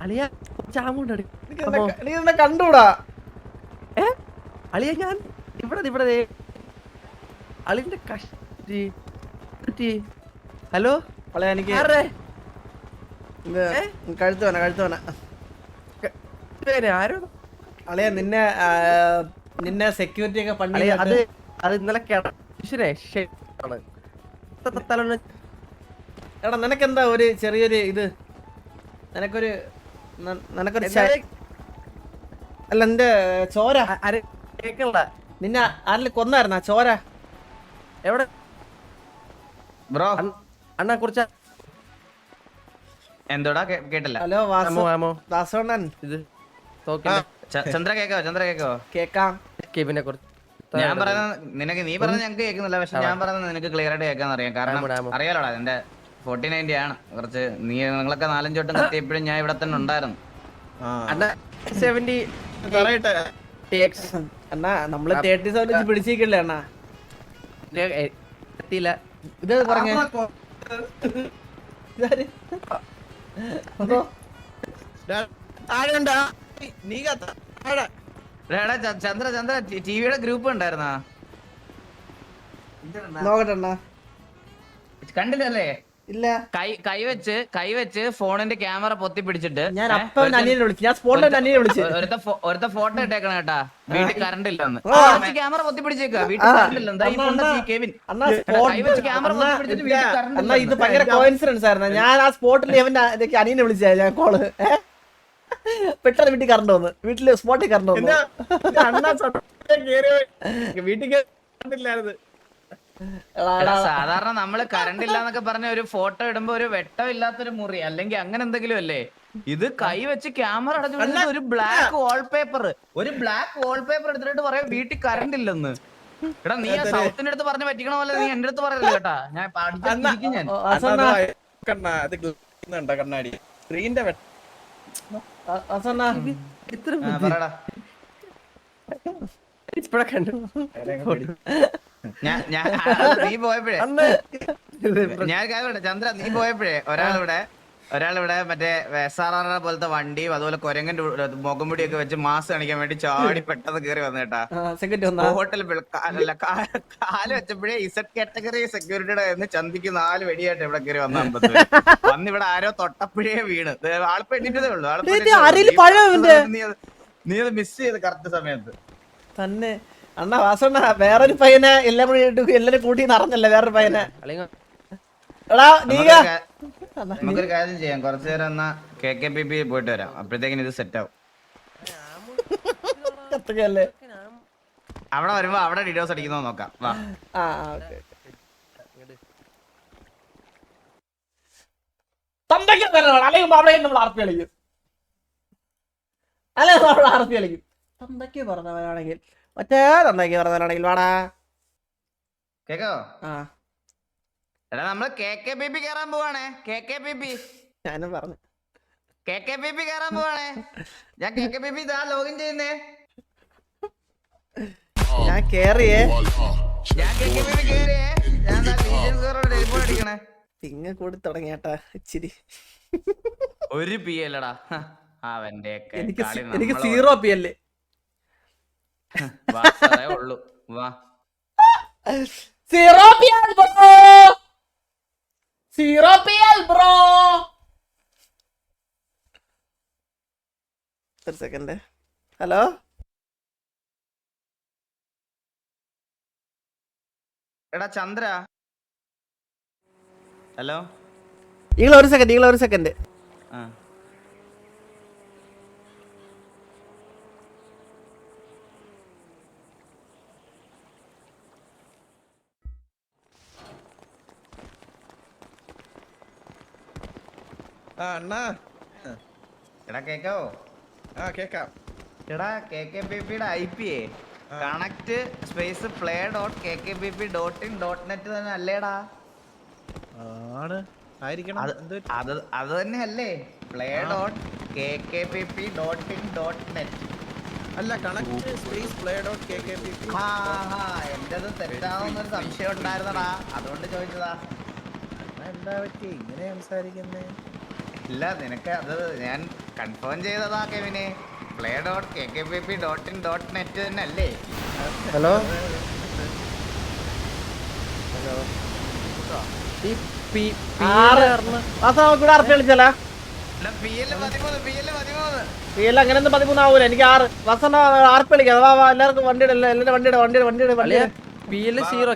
അളിയ ചാമുണ്ട് എനിക്ക് നിന്നെ ക- നീ എന്നെ കണ്ടൂടാ ഏ? അളിയ ഞാൻ? ഇവിടെ ഇവിടെ. അളിന്റെ കഷ്ടി. ഹലോ? അവളെ എനിക്ക്? കഴുത്ത് വേണ കഴുത്ത് വേണം അളിയ നിന്നെ നിന്നെ സെക്യൂരിറ്റി ഒക്കെ പണി അളിയ അത് അത് ഇന്നലെ കേട്ടേ ശരിയാണ് തലൊന്ന് എടാ നിനക്കെന്താ ഒരു ചെറിയൊരു ഇത്? നിനക്കൊരു നിനക്കൊരു അല്ല നിന്റെ ചോര. ആര് കേക്കണ്ട? നിന്നെ ആരിൽ കൊന്നായിരുന്ന ചോര? എവിടെ? ബ്രോ. അണ്ണ- കുറിച്ച എന്തോടാ കേട്ടല്ല. ഹലോ വാസോണ്ണൻ. ഇത് ചന്ദ്ര കേക്കോ ചന്ദ്ര കേക്കോ? കേക്കാം. കേബിനെ കുറിച്ച് ഞാൻ പറയുന്നത് നിനക്ക് നീ പറഞ്ഞ ഞങ്ങൾക്ക് കേൾക്കുന്നില്ല പക്ഷെ ഞാൻ പറയുന്നത് നിനക്ക് ക്ലിയർ ആയിട്ട് കേൾക്കാൻ അറിയാം കാരണം. അറിയാലോടാ എന്റെ ഫോർട്ടി നയന്റി ആണ്. കുറച്ച് നീ നിങ്ങളൊക്കെ നാലഞ്ചോട്ടം കത്തിയപ്പോഴും ഞാൻ ഇവിടെ തന്നെ ഉണ്ടായിരുന്നു. അണ്ണ സെവന്റി അണ്ണാ നമ്മൾ തേർട്ടി സെവൻ വെച്ച് പിടിച്ചിരിക്കില്ലേ അണ്ണാ? എത്തിയില്ല. ഇത് പറഞ്ഞ. എടാ, എടാ, ച- ചന്ദ്ര ചന്ദ്ര ടിവിയുടെ ഗ്രൂപ്പ് ഉണ്ടായിരുന്നാ നോക്കട്ടെ അണ്ണാ. കണ്ടില്ലല്ലേ? ഇല്ല. കൈ കൈവച്ച് കൈവച്ച് ഫോണിന്റെ ക്യാമറ പൊത്തി പിടിച്ചിട്ട് ഞാൻ അപ്പം അനിയനെ വിളിച്ചു ഞാൻ സ്പോട്ടിൽ അനിയനെ വിളിച്ചു. ഒരുത്ത ഫോട്ടോ ഇട്ടേക്കണ കേട്ടാ. വീട്ടിൽ കറണ്ട് ഇല്ലെന്ന്. ആ. ക്യാമറ പൊത്തി പിടിച്ചേക്കാ. വീട്ടിൽ. കറണ്ട് ഇല്ലെന്ന്. ഇത് ഭയങ്കര കോയിൻസിഡൻസ് ആയിരുന്നു. ഞാൻ ആ സ്പോട്ടിൽ ഇവന്റെ അനിയനെ വിളിച്ചാ ഞാൻ കോൾ പെട്ടെന്ന് വീട്ടിൽ കറണ്ട് വന്നു. വീട്ടിൽ സ്പോട്ടിൽ കറണ്ട് വന്നു. വീട്ടിൽ കണ്ടില്ലായിരുന്നു എടാ, എടാ, എടാ, സാധാരണ നമ്മൾ കറണ്ട് ഇല്ലാന്നൊക്കെ പറഞ്ഞ ഒരു ഫോട്ടോ ഇടുമ്പോ ഒരു വെട്ടം ഇല്ലാത്തൊരു മുറി അല്ലെങ്കിൽ അങ്ങനെ എന്തെങ്കിലും അല്ലേ? ഇത് കൈ വെച്ച് ക്യാമറ അടച്ചു ഒരു ബ്ലാക്ക് വാൾപേപ്പർ ഒരു ബ്ലാക്ക് വാൾപേപ്പർ എടുത്തിട്ട് പറയാം വീട്ടിൽ കറണ്ട് ഇല്ലെന്ന്. എടാ നീ ആ സൗത്തിന്റെ അടുത്ത് പറഞ്ഞു പറ്റിക്കണ പോലെ നീ എന്റെ അടുത്ത് പറയല്ലേ കേട്ടാ? ഞാൻ പഠിച്ചിരിക്കും ഞാൻ. കണ്ണാടി? സ്ക്രീനിന്റെ ഇത്ര ഞാൻ ഞാൻ നീ പോയപ്പോഴേ. ഞാൻ കാര്യം ചന്ദ്ര നീ പോയപ്പോഴേ ഒരാളിവിടെ ഒരാളിവിടെ മറ്റേ എസ് ആർ ആർ പോലത്തെ വണ്ടിയും അതുപോലെ കൊരങ്ങന്റെ മുഖംമുടി ഒക്കെ വെച്ച് മാസ് കാണിക്കാൻ വേണ്ടി ചാടി പെട്ടെന്ന് കയറി വന്നു കേട്ടാ. ആ, സെക്കൻഡ് ഹോട്ടൽ അല്ല കാൽ വെച്ചപ്പോഴേ ഇസഡ് കാറ്റഗറി സെക്യൂരിറ്റിയുടെ എന്ന് ചന്തിക്ക് നാല് വെടിയായിട്ട് ഇവിടെ കയറി വന്ന അമ്പത് വന്ന് ഇവിടെ ആരോ തൊട്ടപ്പോഴേ വീണ്. ആളിപ്പോ എണ്ണിട്ടതേ ഉള്ളൂ. ആളിപ്പോ നീ അത് മിസ് ചെയ്ത് കറക്റ്റ് സമയത്ത്. തന്നെ. അണ്ണാ വാസണ്ണ വേറൊരു പയ്യനെ എല്ലാം കൂടി ഇട്ട് എല്ലാരും കൂട്ടി നടന്നല്ലേ വേറൊരു പയ്യനെ? എടാ നീക. നമുക്കൊരു നമുക്കൊരു കാര്യം ചെയ്യാം. കുറച്ചു നേരം എന്നാ കെ കെ പി പി പോയിട്ട് വരാം. അപ്പോഴത്തേക്കിന് ഇത് സെറ്റ് ആവും. കത്തുകയല്ലേ? അവിടെ വരുമ്പോ അവിടെ ഡീറ്റെയിൽസ് അടിക്കുന്നോ നോക്കാം. വാ. ആ ഓക്കെ തന്തയ്ക്ക് തരണം അല്ലെങ്കിൽ അവിടെ നമ്മൾ ആർപ്പി കളിക്കും. അല്ലെങ്കിൽ നമ്മൾ ആർപ്പി കളിക്കും. തന്തയ്ക്ക് പറഞ്ഞവനാണെങ്കിൽ മറ്റേ തന്തയ്ക്ക് പറഞ്ഞവനാണെങ്കിൽ വാടാ. കേക്കോ? ആ. എടാ നമ്മൾ കെ കെ പി പി കയറാൻ പോവാണേ. K K P P. ഞാനും പറഞ്ഞു. കെ കെ പി പി കയറാൻ പോവാണേ. ഞാൻ കെ കെ പി പി ഇതാ ലോഗിൻ ചെയ്യുന്നേ. ഞാൻ കേറിയേ. ഞാൻ കെ കെ പി പി കേറിയേ. ഞാൻ ടെലിഫോൺ അടിക്കണേ തിങ്ങ കൂടി തുടങ്ങിയാട്ടാ ഇച്ചിരി. ഒരു പി അല്ലടാ അവന്റെ എനിക്ക് എനിക്ക് സീറോ പി അല്ലേ വാ, ഉള്ളൂ. വാ. സീറോ ബ്രോ സീറോ ബ്രോ ഒരു സെക്കൻഡ് ഹലോ എടാ ചന്ദ്ര. ഹലോ നിങ്ങൾ ഒരു സെക്കൻഡ് നിങ്ങൾ ഒരു സെക്കൻഡ് ആ. ആ അണ്ണാ എടാ കേക്കാവോ? ആ കേക്കാം. എടാ കെ കെ പി പിയുടെ I P A. Connect space play dot K K P P dot in dot net തന്നെ അല്ലേടാ? ആണ്. ആയിരിക്കണം. അത് അത് തന്നെ അല്ലേ play dot K K P P dot in dot net. അല്ല connect space play dot K K P ആ ഹാ എന്റേത് തെറ്റാവുന്നൊരു സംശയം ഉണ്ടായിരുന്നടാ. അതുകൊണ്ട് ചോദിച്ചതാ. എന്താ പറ്റി? ഇങ്ങനെ സംസാരിക്കുന്നേ? ഇല്ല നിനക്ക് അത് ഞാൻ കൺഫേം ചെയ്തതാ കെവിനെ. Play dot K K P P dot in dot net തന്നെ അല്ലേ ഹലോ ഈ പി കളിച്ചാലാ പി എൽ പതിമൂന്ന്. പതിമൂന്നാവൂല എനിക്ക് ആറ്. വസന ആർപ്പി കളിക്കാം. വാ വാ എല്ലാവർക്കും വണ്ടിയുടെ എല്ലാവരുടെ വണ്ടിയുടെ വണ്ടിയുടെ വണ്ടിയുടെ വണ്ടിയുടെ പി എൽ സീറോ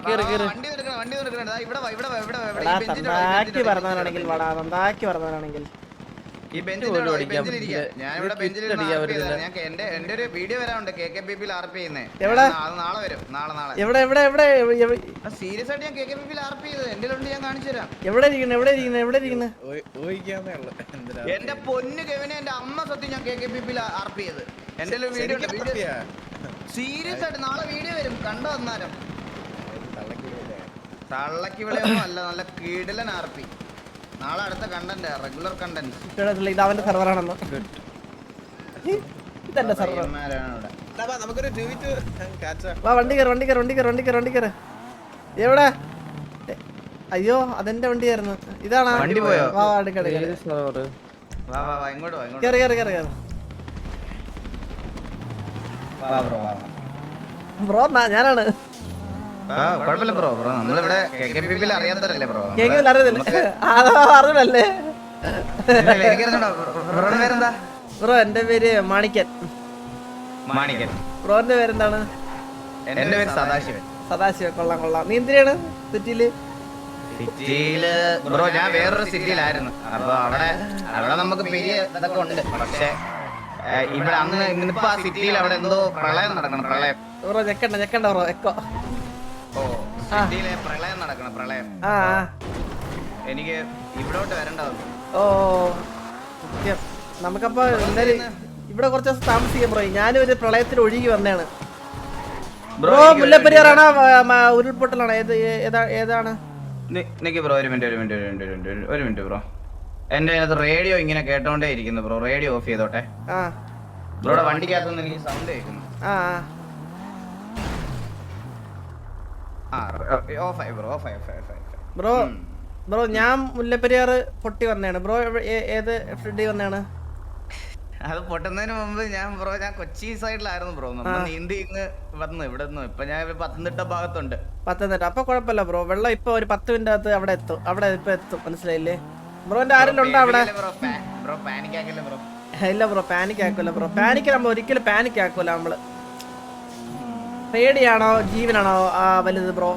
പറഞ്ഞവനാണെങ്കിൽ വാടാ തന്താക്കി പറഞ്ഞവനാണെങ്കിൽ. ഈ പോലും ഈ. ഞാൻ ഇവിടെ ബെഞ്ചിൽ twist ഇരുന്ന് ചെയ്തതാണ്. ഞാൻ എന്റെ എന്റെ ഒരു വീഡിയോ വരാനുണ്ട് കെ കെ പി പിയിൽ ആർ പി ചെയ്യുന്നത് എവിടെ? അത് നാളെ വരും. നാളെ നാളെ. എവിടെ എവിടെ എവിടെ? എവിടെ- സീരിയസ് ആയിട്ട് ഞാൻ കെ കെ പി പിയിൽ ആർ പി ചെയ്തത്. എന്റെ ഉണ്ട് ഞാൻ കാണിച്ചു തരാം. എവിടെ ഇരിക്കുന്നു? എവിടെ ഇരിക്കുന്നു? എവിടെ ഇരിക്കുന്നു? ഊഹിക്കാന്നേ ഉള്ളു. എന്തിനാ? എന്റെ പൊന്ന് കെവിനെ എന്റെ അമ്മ സത്യം ഞാൻ കെ കെ പി പിയിൽ ആർ പി ചെയ്ത്. എന്റെ വീഡിയോ ഉണ്ട്. വീഡിയോ സത്യാ? സീരിയസ് ആയിട്ട് നാളെ വീഡിയോ വരും. കണ്ടോ വന്നാലും തള്ളക്ക് വിളിയല്ലേ? തള്ളക്ക് വിളിയൊന്നും അല്ല നല്ല കീടലൻ ആർ പി നാളെ അടുത്ത കണ്ടന്റ് റെഗുലർ കണ്ടന്റ് ഇത് അവന്റെ സെർവറാണെന്ന് ഇതെന്റെ സെർവർ വാ, നമുക്കൊരു ടു ടു കാച്ച വാ വണ്ടി കയറി വണ്ടി കയറി വണ്ടി കയറി വണ്ടി കയറി വണ്ടി കയറി എവിടെ? അയ്യോ അതെന്റെ വണ്ടിയായിരുന്നു. ഇതാണോ? വണ്ടി പോയോ? വാ വാ എടുക്ക വാ വാ വാ ഇങ്ങോട്ട് വാ ഇങ്ങോട്ട് കയറി കയറി കയറി കയറി വാ ബ്രോ വാ ബ്രോ ഞാനാണ്. കുഴപ്പമില്ല ബ്രോ. ബ്രോ നമ്മളിവിടെ കെ കെ പി അറിയാത്തവരല്ലേ ബ്രോ? എനിക്കറിഞ്ഞൂടാ ബ്രോയുടെ പേരെന്താ? ബ്രോ എന്റെ പേര് മാണിക്കൻ. മാണിക്കൻ. ബ്രോന്റെ പേരെന്താണ്? എന്റെ പേര് സദാശിവൻ. സദാശിവൻ കൊള്ളാം കൊള്ളാം. നീ എന്തിനാണ് സിറ്റിയിൽ? സിറ്റിയിൽ ബ്രോ ഞാൻ വേറൊരു സിറ്റിയിലായിരുന്നു. അപ്പൊ അവിടെ അവിടെ നമുക്ക് വലിയ ഇതൊക്കെ ഉണ്ട്. പക്ഷെ ഇവിടെ അന്ന് ഇന്നിപ്പോ ആ സിറ്റിയിൽ അവിടെ എന്തോ പ്രളയം നടക്കണം പ്രളയം. ബ്രോ ഞെക്കണ്ട ഞെക്കണ്ട ബ്രോ എക്കോ ഓ സിറ്റിയിലെ പ്രളയം നടക്കണം പ്രളയം. ആ. എനിക്ക് ഇവിടോട്ട് വരേണ്ട വന്നു ഓ സത്യം. നമുക്കപ്പോ എന്തായാലും ഇവിടെ കുറച്ച് ദിവസം താമസിക്കാം ബ്രോ. ഞാനും ഒരു പ്രളയത്തിൽ ഒഴുകി വന്നതാണ്. ബ്രോ മുല്ലപ്പെരിയാറാണോ മ- ഉരുൾപൊട്ടലാണോ? ഏത് ഏ- ഏതാ ഏതാണ്? നിക്ക് ബ്രോ ഒരു മിനിറ്റ് ഒരു മിനിറ്റ് ഒരു മിനിറ്റ് ഒരു മിനിറ്റ് ഒരു മിനിറ്റ് ബ്രോ. എന്റെ അതിനകത്ത് റേഡിയോ ഇങ്ങനെ കേട്ടോണ്ടേ ഇരിക്കുന്നു ബ്രോ. റേഡിയോ ഓഫ് ചെയ്തോട്ടെ. ആ. ബ്രോയുടെ വണ്ടിക്കകത്തുനിന്ന് എനിക്ക് സൗണ്ട് കേൾക്കുന്നു. ആ ആ. ബ്രോ. ബ്രോ ഞാൻ മുല്ലപ്പെരിയാർ പൊട്ടി വന്നതാണ്. ബ്രോ ഏത് ഫിഡി വന്നതാണ്? അത് പൊട്ടുന്നതിന് മുമ്പ് ഞാൻ ബ്രോ ഞാൻ കൊച്ചി സൈഡിലായിരുന്നു ബ്രോ. നമ്മൾ നീന്തി ഇങ്ങ് വന്നു ഇവിടെ നിന്ന്. ഇപ്പൊ ഞാൻ പത്തനംതിട്ട ഭാഗത്തുണ്ട്. പത്തനംതിട്ട. അപ്പൊ കുഴപ്പമില്ല ബ്രോ. വെള്ളം ഇപ്പൊ ഒരു പത്ത് മിനിറ്റ് അകത്ത് അവിടെ എത്തും. അവിടെ ഇപ്പൊ എത്തും. മനസ്സിലായില്ലേ? ബ്രോന്റെ ആരെല്ലാം ഉണ്ടോ അവിടെ? ബ്രോ? ബ്രോ പാനിക് ആക്കില്ല ബ്രോ? ഇല്ല ബ്രോ പാനിക് ആക്കൂല ബ്രോ. പാനിക് നമ്മൾ ഒരിക്കലും പാനിക് ആക്കൂല നമ്മൾ. പേടിയാണോ ജീവനാണോ ആ വലുത് ബ്രോ?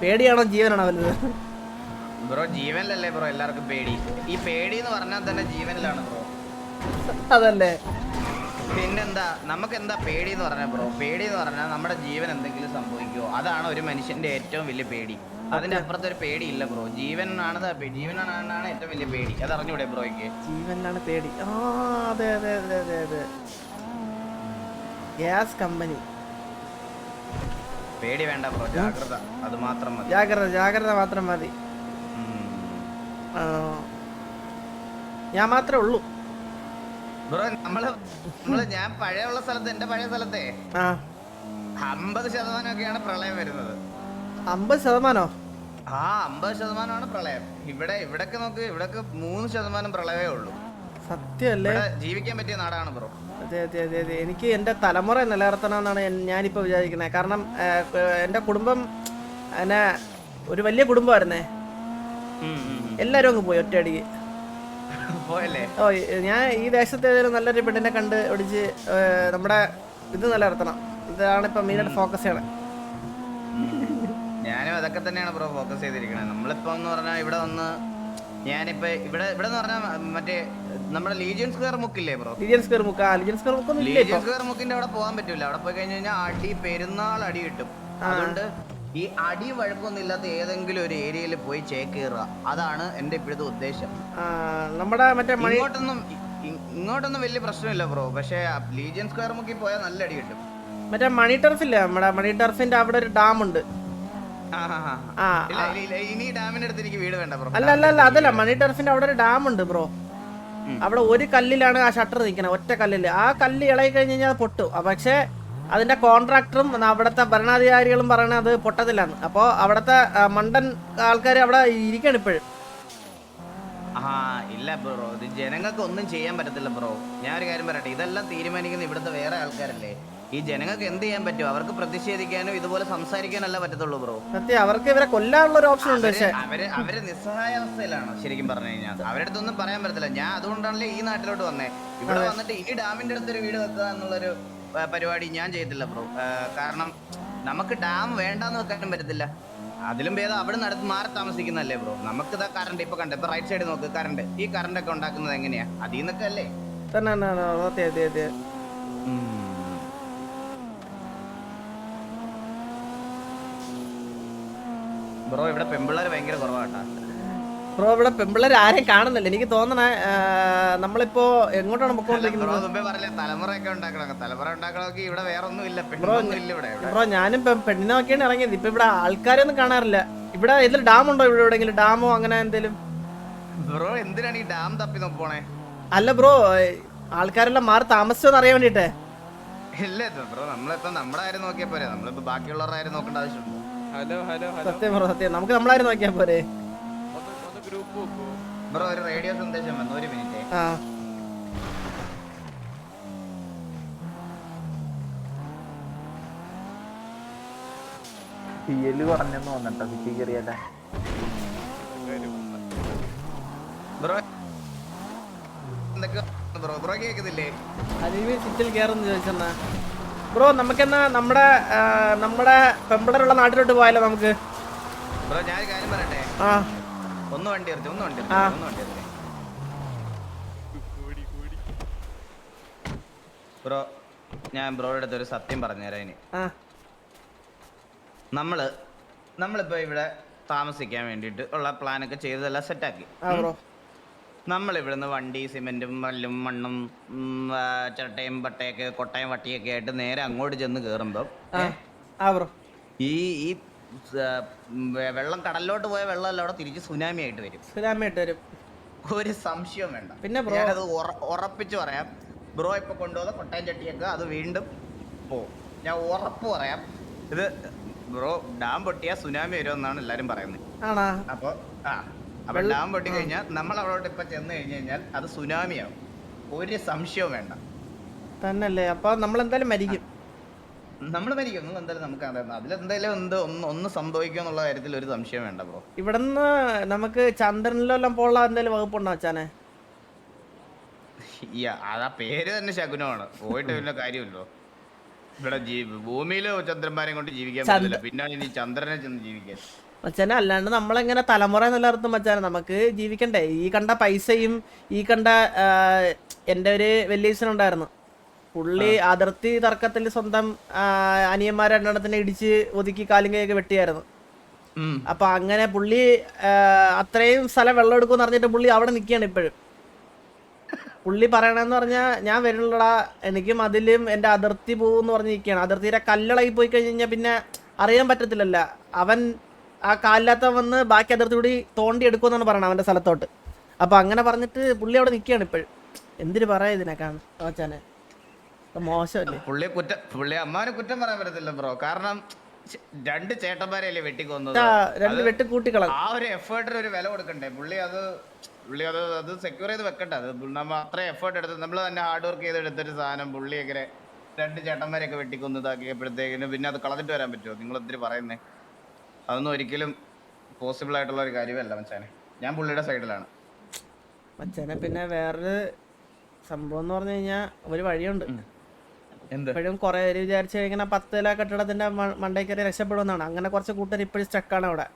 പേടിയാണോ ജീവനാണോ വലുത്? ബ്രോ ജീവനിലല്ലേ ബ്രോ എല്ലാവർക്കും പേടി. ഈ പേടി എന്ന് പറഞ്ഞാൽ തന്നെ ജീവനിലാണ് ബ്രോ. അതല്ലേ. പിന്നെന്താ നമുക്ക് എന്താ പേടി എന്ന് പറഞ്ഞാൽ ബ്രോ? പേടി എന്ന് പറഞ്ഞാൽ നമ്മുടെ ജീവൻ എന്തെങ്കിലും സംഭവിക്കുമോ അതാണ് ഒരു മനുഷ്യന്റെ ഏറ്റവും വലിയ പേടി. അതിന്റെ അപ്പുറത്ത് ഒരു പേടി ഇല്ല ബ്രോ. ജീവനാണ് ജീവനാണ് ഏറ്റവും വലിയ പേടി. അത് അറിഞ്ഞൂടെ ബ്രോയ്ക്ക്? ജീവനാണ് പേടി. ആ അതെ അതെ അതെ അതെ അതെ. Gas company. പേടി വേണ്ട ബ്രോ ജാഗ്രത. അത് മാത്രം മതി. ജാഗ്രത ജാഗ്രത മാത്രം മതി. ഞാൻ മാത്രമേ ഉള്ളൂ. ബ്രോ നമ്മൾ നമ്മൾ ഞാൻ പഴയ ഉള്ള സ്ഥലത്ത് എന്റെ പഴയ സ്ഥലത്തെ അമ്പത് ശതമാനമൊക്കെയാണ് പ്രളയം വരുന്നത്. അമ്പത് ശതമാനോ? ആ അമ്പത് ശതമാനമാണ് പ്രളയം. ഇവിടെ ഇവിടൊക്കെ നോക്ക് ഇവിടൊക്കെ മൂന്ന് ശതമാനം പ്രളയമേ ഉള്ളൂ. സത്യമല്ലേ? ഇവിടെ ജീവിക്കാൻ പറ്റിയ നാടാണ് ബ്രോ. അതെ അതെ അതെ അതെ. എനിക്ക് എന്റെ തലമുറ നിലനിർത്തണമെന്നാണ് ഞാനിപ്പോൾ വിചാരിക്കുന്നത്. കാരണം എന്റെ എന്റെ കുടുംബം എന്നെ ഒരു വലിയ കുടുംബമായിരുന്നേ. എല്ലാവരും അങ്ങ് പോയി ഒറ്റയടിക്ക്. ഓ ഞാൻ ഈ ദേശത്തെ ഏതെങ്കിലും നല്ലൊരു പെണ്ണിനെ കണ്ട് ഒടിച്ച് നമ്മുടെ ഇത് നിലനിർത്തണം. ഇതാണ് ഇപ്പം മെയിനായിട്ട് ഫോക്കസ് ചെയ്യണേ. ഞാനും അതൊക്കെ തന്നെയാണ് ബ്രോ ഫോക്കസ് ചെയ്തിരിക്കുന്നത് നമ്മളിപ്പോ എന്ന് പറഞ്ഞാൽ ഇവിടെ വന്ന് ഞാനിപ്പോ ഇവിടെ ഇവിടെ എന്ന് പറഞ്ഞാൽ മറ്റേ നമ്മുടെ ലീജിയൻ സ്ക്വയർ മുക്കില്ലേ ബ്രോ ലീജിയൻ സ്ക്വയർ മുക്ക്. ആ ലീജിയൻ സ്ക്വയർ മുക്കൊന്നും ഇല്ല ലീജിയൻ സ്ക്വയർ മുക്കിന്റെ അവിടെ പോകാൻ പറ്റില്ല അവിടെ പോയി കഴിഞ്ഞു കഴിഞ്ഞാൽ അടി പെരുന്നാൾ അടി കിട്ടും. അതുകൊണ്ട് ഈ അടി വഴക്കൊന്നും ഇല്ലാത്ത ഏതെങ്കിലും ഒരു ഏരിയയിൽ പോയി ചേക്കേറുക അതാണ് എന്റെ ഇപ്പോഴത്തെ ഉദ്ദേശം. നമ്മുടെ മറ്റേ ഇങ്ങോട്ടൊന്നും ഇങ്ങോട്ടൊന്നും വലിയ പ്രശ്നമില്ല ബ്രോ പക്ഷേ ലീജിയൻ സ്ക്വയർ മുക്കി പോയാൽ നല്ല അടി കിട്ടും. മറ്റേ മണി ടർഫ് ഇല്ലേ? നമ്മുടെ മണി ടർഫിന്റെ അവിടെ ഒരു ഡാം ഉണ്ട്. അല്ല അല്ല അല്ല. അതല്ല. മണി ടർഫിന്റെ അവിടെ ഒരു ഡാം ഉണ്ട് ബ്രോ. അവിടെ ഒരു കല്ലിലാണ് ആ ഷട്ടർ നിൽക്കുന്നത് ഒറ്റ കല്ലിൽ. ആ കല്ല് ഇളകി കഴിഞ്ഞ് കഴിഞ്ഞാൽ പൊട്ടും. പക്ഷേ അതിന്റെ കോൺട്രാക്ടറും അവിടുത്തെ ഭരണാധികാരികളും പറയണത് അത് പൊട്ടത്തില്ലാന്ന്. അപ്പോൾ അവിടത്തെ മണ്ടൻ ആൾക്കാർ അവിടെ ഇരിക്കണം ഇപ്പോഴും. ആ ഇല്ല ബ്രോ. ഇത് ജനങ്ങൾക്ക് ഒന്നും ചെയ്യാൻ പറ്റത്തില്ല ബ്രോ. ഞാൻ ഒരു കാര്യം പറയട്ടെ. ഇതെല്ലാം തീരുമാനിക്കുന്ന ഇവിടുത്തെ വേറെ ആൾക്കാരല്ലേ? ഈ ജനങ്ങൾക്ക് എന്ത് ചെയ്യാൻ പറ്റും? അവർക്ക് പ്രതിഷേധിക്കാനോ ഇതുപോലെ സംസാരിക്കാനല്ല പറ്റത്തുള്ളൂ ബ്രോ. സത്യം അവർക്ക് ഇവരെ കൊല്ലാനുള്ള ഒരു ഓപ്ഷൻ ഉണ്ട് പക്ഷേ. അവർ അവർ നിസ്സഹായ അവസ്ഥയിലാണ് ശരിക്കും പറഞ്ഞു കഴിഞ്ഞാൽ. അവരുടെ അടുത്തൊന്നും പറയാൻ പറ്റത്തില്ല. ഞാൻ അതുകൊണ്ടാണല്ലേ ഈ നാട്ടിലോട്ട് വന്നേ. ഇവിടെ വന്നിട്ട് ഈ ഡാമിന്റെ അടുത്തൊരു വീട് വെക്കുക എന്നുള്ളൊരു പരിപാടി ഞാൻ ചെയ്തില്ല ബ്രോ. കാരണം നമുക്ക് ഡാം വേണ്ടെന്ന് വെക്കാനും പറ്റത്തില്ല. അതിലും ഭേദം അവിടെ നടത്തി മാറി താമസിക്കുന്നല്ലേ ബ്രോ. നമുക്ക് ഇതാ കറണ്ട് ഇപ്പൊ കണ്ട. ഇപ്പൊ റൈറ്റ് സൈഡ് നോക്ക് കറണ്ട് ഈ കറണ്ട് ഒക്കെ ഉണ്ടാക്കുന്നത് എങ്ങനെയാ? അതിൽ നിന്നൊക്കെ അല്ലേ തന്നെ തന്നെ, തന്നെ, അതെ അതെ അതെ ബ്രോ ഇവിടെ പെമ്പിള്ളേർ ഭയങ്കര കുറവാട്ടാ. ബ്രോ ഇവിടെ പെമ്പിള്ളേർ ആരെയും കാണുന്നില്ല. എനിക്ക് തോന്നണ നമ്മളിപ്പോ എങ്ങോട്ടാണ് പൊക്കോണ്ടിരിക്കുന്നത്? ബ്രോ ഞാനും പെണ്ണിനെ നോക്കിയാണ് ഇറങ്ങിയത്. ഇപ്പൊ ഇവിടെ ആൾക്കാരൊന്നും കാണാറില്ല. ഇവിടെ ഇതിൽ ഡാം ഉണ്ടോ? ഇവിടെ എവിടെയെങ്കിലും ഡാമോ അങ്ങനെ എന്തേലും? ബ്രോ എന്തിനാണ് ഈ ഡാം തപ്പി നോക്കണേ? അല്ല ബ്രോ ആൾക്കാരെല്ലാം മാറി താമസിച്ചോന്ന് അറിയാൻ വേണ്ടിട്ടേ ഇല്ല ബ്രോ നമ്മളിപ്പോ നമ്മുടെ കാര്യം നോക്കിയാ പോരെ. നമ്മളിപ്പോ ബാക്കിയുള്ളവരുടെ കാര്യം നോക്കേണ്ട ആവശ്യമുണ്ടോ? Hello hello hello. സത്യം ബ്രോ സത്യം. നമുക്ക് നമ്മളാരും നോക്കിയാ പോരെ. ഒന്ന് ഒന്ന് ഗ്രൂപ്പ് ബ്രോ ഒരു റേഡിയോ സന്ദേശം വന്നു. ഒരു മിനിറ്റ്. ആ. തീയൽ പറഞ്ഞെന്ന് തോന്നട്ടോ സിറ്റി കയറിയല്ല ബ്രോ എന്തൊക്കെ? ബ്രോ ബ്രോ കേക്കുന്നില്ലേ അലീമി സിറ്റിൽ കയറുന്നു ചോദിച്ചെന്നാ. ബ്രോ നമുക്കെന്നാ നമ്മുടെ നമ്മുടെ പെമ്പിളറുള്ള നാട്ടിലോട്ട് പോയാലോ നമുക്ക്? ബ്രോ ഞാൻ കാര്യം പറയട്ടെ? ആ. ഒന്ന് വണ്ടി എറിച്ചു ഒന്ന് വണ്ടി ഒന്ന് വണ്ടി ബ്രോ ഞാൻ ബ്രോയുടെ അടുത്ത് ഒരു സത്യം പറഞ്ഞുതരാം ഇനി. നമ്മൾ നമ്മളിപ്പോ ഇവിടെ താമസിക്കാൻ വേണ്ടിട്ട് ഉള്ള പ്ലാനൊക്കെ ചെയ്തതെല്ലാം സെറ്റാക്കി ആ ബ്രോ നമ്മൾ ഇവിടുന്ന് വണ്ടി സിമെന്റും മല്ലും മണ്ണും ചട്ടയും പട്ടയൊക്കെ കൊട്ടയും വട്ടിയൊക്കെ ആയിട്ട് നേരെ അങ്ങോട്ട് ചെന്ന് കയറുമ്പം ആ ആ ബ്രോ. ഈ ഈ വെള്ളം കടലിലോട്ട് പോയ വെള്ളമല്ല അവിടെ തിരിച്ച് സുനാമി ആയിട്ട് വരും. സുനാമി ആയിട്ട് വരും. ഒരു സംശയം വേണ്ട. പിന്നെ ഞാനത് ഉറ- ഉറപ്പിച്ച് പറയാം. ബ്രോ ഇപ്പൊ കൊണ്ടുപോകുന്ന കൊട്ടയം ചട്ടിയൊക്കെ അത് വീണ്ടും പോവും. ഞാൻ ഉറപ്പ് പറയാം. ഇത് ബ്രോ ഡാം പൊട്ടിയാ സുനാമി വരുമെന്നാണ് എല്ലാരും പറയുന്നത്. ആണാ? അപ്പൊ ആ. അപ്പൊ ഡാം പൊട്ടി കഴിഞ്ഞാൽ നമ്മൾ അവിടോട്ട് ഇപ്പൊ ചെന്ന് കഴിഞ്ഞ് കഴിഞ്ഞാൽ അത് സുനാമിയാവും ഒരു സംശയവും വേണ്ട. തന്നല്ലേ? അപ്പൊ നമ്മൾ എന്തായാലും മരിക്കും. നമ്മൾ മരിക്കും. ഒന്നും എന്തായാലും നമുക്ക് അറിയാം അതിലെന്തായാലും എന്ത് ഒന്ന് ഒന്ന് സംഭവിക്കും എന്നുള്ള കാര്യത്തിൽ ഒരു സംശയം വേണ്ട ബ്രോ. ഇവിടുന്ന് നമുക്ക് ചന്ദ്രനിലെല്ലാം പോകാൻ എന്തെങ്കിലും വകുപ്പുണ്ടോ അച്ഛനെ? അതാ പേര് തന്നെ ശകുനമാണ്. പോയിട്ട് വല്ല കാര്യമല്ലോ ഇവിടെ ഭൂമിയിൽ ചന്ദ്രന്മാരെയും ചന്ദ്രന്മാരെ കൊണ്ട് ജീവിക്കാൻ പറ്റില്ല പിന്നെ ഇനി ചന്ദ്രനെ ചെന്ന് ജീവിക്കാൻ. മച്ചാനെ അല്ലാണ്ട് നമ്മളെങ്ങനെ തലമുറ നിലനിർത്തും മച്ചാനെ നമുക്ക് ജീവിക്കണ്ടേ? ഈ കണ്ട പൈസയും ഈ കണ്ട എന്റെ ഒരു വെല്ലീസനുണ്ടായിരുന്നു പുള്ളി അതിർത്തി തർക്കത്തിൽ സ്വന്തം അനിയന്മാരെ രണ്ടെണ്ണത്തിനെ ഇടിച്ച് ഒതുക്കി കാലും കൈയൊക്കെ വെട്ടിയായിരുന്നു. അപ്പൊ അങ്ങനെ പുള്ളി അത്രയും സ്ഥലം വെള്ളം എടുക്കുമെന്ന് പറഞ്ഞിട്ട് പുള്ളി അവിടെ നിൽക്കുകയാണ് ഇപ്പോഴും. പുള്ളി പറയണെന്ന് പറഞ്ഞാൽ ഞാൻ വരുന്നുള്ളടാ എനിക്കും അതിലും എന്റെ അതിർത്തി പോകുമെന്ന് പറഞ്ഞ് നിൽക്കുകയാണ് അതിർത്തിയുടെ കല്ലളായി പോയി കഴിഞ്ഞ് കഴിഞ്ഞാൽ പിന്നെ അറിയാൻ പറ്റത്തില്ലല്ല. അവൻ ആ കാലില്ലാത്ത വന്ന് ബാക്കി അതിർത്തി കൂടി തോണ്ടി എടുക്കുമെന്നാണ് പറയണത് അവന്റെ സ്ഥലത്തോട്ട്. അപ്പൊ അങ്ങനെ പറഞ്ഞിട്ട് പുള്ളി അവിടെ നിൽക്കുകയാണ് ഇപ്പോഴും. എന്തിനു പറയാ ഇതിനെക്കാണ്? ഓച്ചാനെ മോശമല്ലേ? പുള്ളിയെ കുറ്റം പുള്ളി കുറ്റം പറയാൻ പറ്റത്തില്ല ബ്രോ. കാരണം രണ്ട് ചേട്ടന്മാരെയല്ലേ വെട്ടിക്കൊന്നത്? ആ, രണ്ട് ആ ഒരു എഫേർട്ടിന് ഒരു വില കൊടുക്കണ്ടേ? പുള്ളി അത് പുള്ളി അത് അത് സെക്യൂർ ചെയ്ത് വെക്കണ്ട അത് നമ്മൾ അത്ര എഫേർട്ട് എടുത്ത് നമ്മൾ തന്നെ ഹാർഡ് വർക്ക് ചെയ്ത് എടുത്തൊരു സാധനം പുള്ളി രണ്ട് ചേട്ടന്മാരെയൊക്കെ പിന്നെ അത് കളഞ്ഞിട്ട് വരാൻ പറ്റുമോ? നിങ്ങൾ എന്തിനു പറയുന്നേ? അതൊന്നും ഒരിക്കലും പോസിബിൾ ആയിട്ടുള്ള ഒരു കാര്യമല്ല മച്ചാനെ. ഞാൻ പുള്ളിയുടെ സൈഡിലാണ്. മച്ചാനെ പിന്നെ വേറൊരു സംഭവം എന്ന് പറഞ്ഞു കഴിഞ്ഞാൽ ഒരു വഴിയുണ്ട്. എന്ത്? ഇപ്പോഴും കുറെ പേര് വിചാരിച്ചു കഴിഞ്ഞാൽ പത്ത് നില കെട്ടിടത്തിന്റെ മണ്ടേ കയറി രക്ഷപ്പെടുമെന്നാണ്. അങ്ങനെ കുറച്ച് കൂട്ടർ ഇപ്പോഴും സ്റ്റക്കാണ് അവിടെ.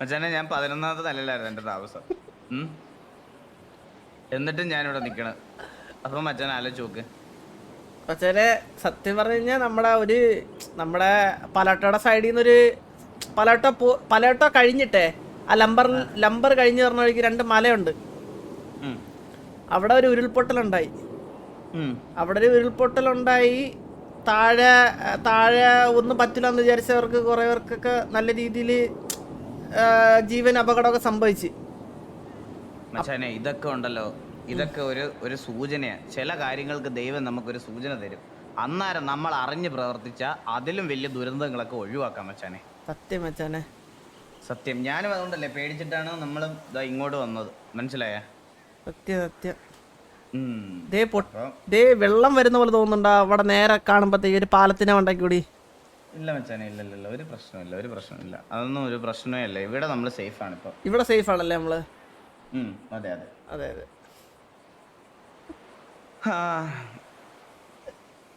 മച്ചാനെ ഞാൻ പതിനൊന്നാമത്തെ നിലയിലായിരുന്നു എന്റെ താമസം. എന്നിട്ടും ഞാനിവിടെ നിൽക്കണം അപ്പൊ മച്ചാൻ ആലോചിച്ച് നോക്ക്. പക്ഷേ സത്യം പറഞ്ഞു കഴിഞ്ഞാൽ നമ്മുടെ ഒരു നമ്മുടെ പലാട്ടോടെ സൈഡിൽ നിന്നൊരു പലാട്ടോ പോ പലാട്ടോ കഴിഞ്ഞിട്ടേ. ആ ലംബർ ലംബർ കഴിഞ്ഞ് പറഞ്ഞ വഴിക്ക് രണ്ട് മലയുണ്ട്. അവിടെ ഒരു ഉരുൾപൊട്ടലുണ്ടായി. ഉണ്ടായി അവിടെ ഒരു ഉരുൾപൊട്ടലുണ്ടായി. താഴെ താഴെ ഒന്നും പറ്റില്ല എന്ന് വിചാരിച്ചവർക്ക് കുറേ പേർക്കൊക്കെ നല്ല രീതിയിൽ ജീവൻ അപകടമൊക്കെ സംഭവിച്ചു. ഇതൊക്കെ ഉണ്ടല്ലോ. ഇതൊക്കെ ഒരു ഒരു സൂചനയാണ്. ചില കാര്യങ്ങൾക്ക് ദൈവം നമുക്കൊരു സൂചന തരും. അന്നേരം നമ്മൾ അറിഞ്ഞ് പ്രവർത്തിച്ച അതിലും വലിയ ദുരന്തങ്ങളൊക്കെ ഒഴിവാക്കാം മച്ചാനെ സത്യം മച്ചാനെ സത്യം. ഞാനും അതുകൊണ്ടല്ലേ പേടിച്ചിട്ടാണ് നമ്മൾ ഇതാ ഇങ്ങോട്ട് വന്നത്. മനസ്സിലായ? സത്യം സത്യം. ദേ ദേ വെള്ളം വരുന്ന പോലെ തോന്നുന്നുണ്ടോ അവിടെ നേരെ കാണുമ്പോഴത്തേക്ക് ഒരു പാലത്തിനെ ഉണ്ടാക്കി കൂടി ഇല്ല മച്ചാനെ ഇല്ല ഇല്ല ഇല്ല. ഒരു പ്രശ്നമില്ല ഒരു പ്രശ്നമില്ല അതൊന്നും ഒരു പ്രശ്നമേ അല്ല ഇവിടെ നമ്മൾ സേഫ് ആണ് ഇപ്പൊ ഇവിടെ സേഫ് ആണല്ലേ നമ്മൾ അതെ അതെ. അതെ അതെ.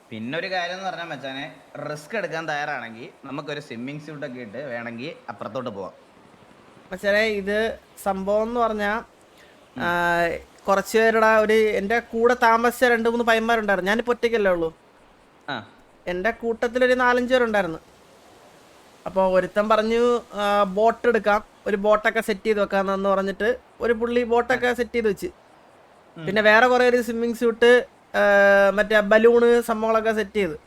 പിന്നെ ഒരു കാര്യം എന്ന് പറഞ്ഞാൽ മച്ചാനെ റിസ്ക് എടുക്കാൻ തയ്യാറാണെങ്കിൽ നമുക്കൊരു സ്വിമ്മിങ് സ്യൂട്ട് ഒക്കെ ഇട്ട് വേണമെങ്കിൽ അപ്പുറത്തോട്ട് പോവാം. മച്ചാനെ ഇത് സംഭവം എന്ന് പറഞ്ഞാൽ കുറച്ച് പേരുടെ ഒരു എന്റെ കൂടെ താമസിച്ച രണ്ട് മൂന്ന് പയ്യന്മാരുണ്ടായിരുന്നു. ഞാനിപ്പോൾ ഒറ്റയ്ക്കല്ലേ ഉള്ളൂ. എന്റെ കൂട്ടത്തിലൊരു നാലഞ്ച് പേരുണ്ടായിരുന്നു. അപ്പോൾ ഒരുത്തൻ പറഞ്ഞു ബോട്ട് എടുക്കാം. ഒരു ബോട്ടൊക്കെ സെറ്റ് ചെയ്ത് വെക്കാമെന്ന് പറഞ്ഞിട്ട് ഒരു പുള്ളി ബോട്ടൊക്കെ സെറ്റ് ചെയ്ത് വെച്ച്. പിന്നെ വേറെ കുറെ ഒരു സ്വിമ്മിങ് സ്യൂട്ട് മറ്റേ ബലൂണ് സംഭവങ്ങളൊക്കെ സെറ്റ് ചെയ്ത്.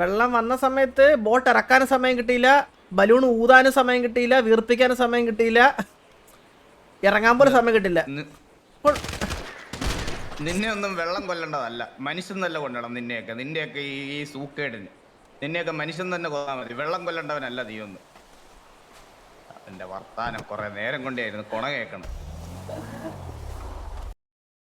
വെള്ളം വന്ന സമയത്ത് ബോട്ട് ഇറക്കാനും സമയം കിട്ടിയില്ല ബലൂൺ ഊതാനും സമയം കിട്ടിയില്ല വീർപ്പിക്കാനും സമയം കിട്ടിയില്ല. ഇറങ്ങാൻ പോലും സമയം കിട്ടില്ല നിന്നെ ഒന്നും വെള്ളം കൊല്ലേണ്ടതല്ല. മനുഷ്യൻ തന്നെ കൊല്ലണം നിന്നെയൊക്കെ. നിന്റെയൊക്കെ ഈ സൂക്കേടിന്. നിന്നെയൊക്കെ മനുഷ്യൻ തന്നെ കൊല്ലാൻ മതി. വെള്ളം കൊല്ലേണ്ടവനല്ല നീ ഒന്ന് അതിന്റെ വർത്താനം കുറെ നേരം കൊണ്ടായിരുന്നു കൊണ കേൾക്കണം.